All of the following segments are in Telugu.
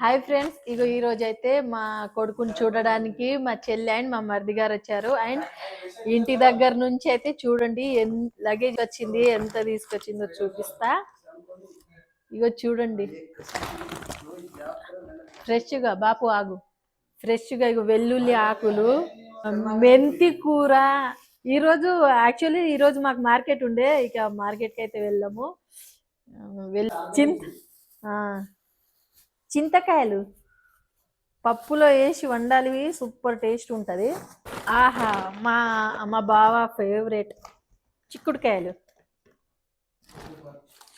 హాయ్ ఫ్రెండ్స్ ఇగో ఈ రోజు అయితే మా కొడుకుని చూడడానికి మా చెల్లి అండ్ మా మరిది గారు వచ్చారు. అండ్ ఇంటి దగ్గర నుంచి అయితే చూడండి ఎంత లగేజ్ వచ్చింది ఎంత తీసుకొచ్చిందో చూపిస్తా. ఇగో చూడండి. ఫ్రెష్గా బాపు ఆగు. ఫ్రెష్గా ఇగో వెల్లుల్లి ఆకులు మెంతి కూర. ఈరోజు యాక్చువల్లీ ఈరోజు మాకు మార్కెట్ ఉండే ఇక మార్కెట్కి అయితే వెళ్ళాము. ఆ, వెల్ చింత ఆ, చింతకాయలు. పప్పులో వేసి వండాలి సూపర్ టేస్ట్ ఉంటుంది. ఆహా మా మా బావ ఫేవరెట్ చిక్కుడుకాయలు.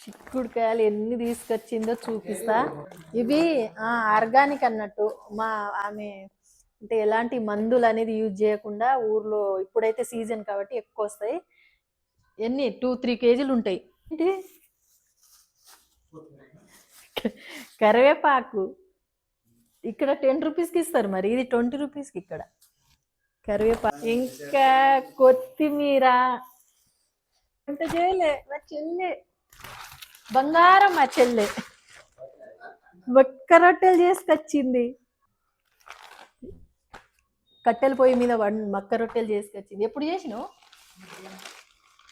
చిక్కుడుకాయలు ఎన్ని తీసుకొచ్చిందో చూపిస్తా. ఇవి ఆర్గానిక్ అన్నట్టు. మా ఆమె అంటే ఎలాంటి మందులు అనేది యూజ్ చేయకుండా ఊర్లో ఇప్పుడైతే సీజన్ కాబట్టి ఎక్కువ వస్తాయి. ఎన్ని? టూ త్రీ కేజీలు ఉంటాయి. అంటే కరివేపాకు. ఇక్కడ టెన్ రూపీస్కి ఇస్తారు మరి. ఇది ట్వంటీ రూపీస్కి ఇక్కడ. కరివేపాకు. ఇంకా కొత్తిమీర. అంత చేయలే? మా చెల్లె. బంగారం మా చెల్లె. ఒక్క రొట్టెలు చేసుకొచ్చింది. కట్టెల పొయ్యి మీద వన్ మక్క రొట్టెలు చేసుకొచ్చింది. ఎప్పుడు చేసినావు?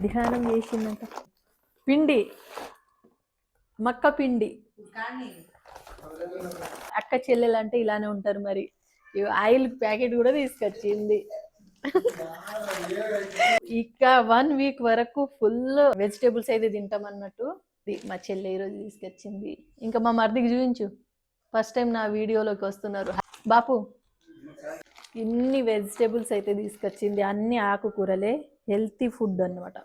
ధ్యానం చేసిందంట. పిండి. మక్క పిండి. అక్క చెల్లెలు అంటే ఇలానే ఉంటారు మరి. ఆయిల్ ప్యాకెట్ కూడా తీసుకొచ్చింది. ఇక వన్ వీక్ వరకు ఫుల్ వెజిటేబుల్స్ అయితే తింటాం అన్నట్టు. ఇది మా చెల్లె ఈరోజు తీసుకొచ్చింది. ఇంకా మా మరిదికి చూపించు. ఫస్ట్ టైం నా వీడియోలోకి వస్తున్నారు. బాపు ఇన్ని వెజిటేబుల్స్ అయితే తీసుకొచ్చింది. అన్ని ఆకుకూరలే హెల్తీ ఫుడ్ అన్నమాట.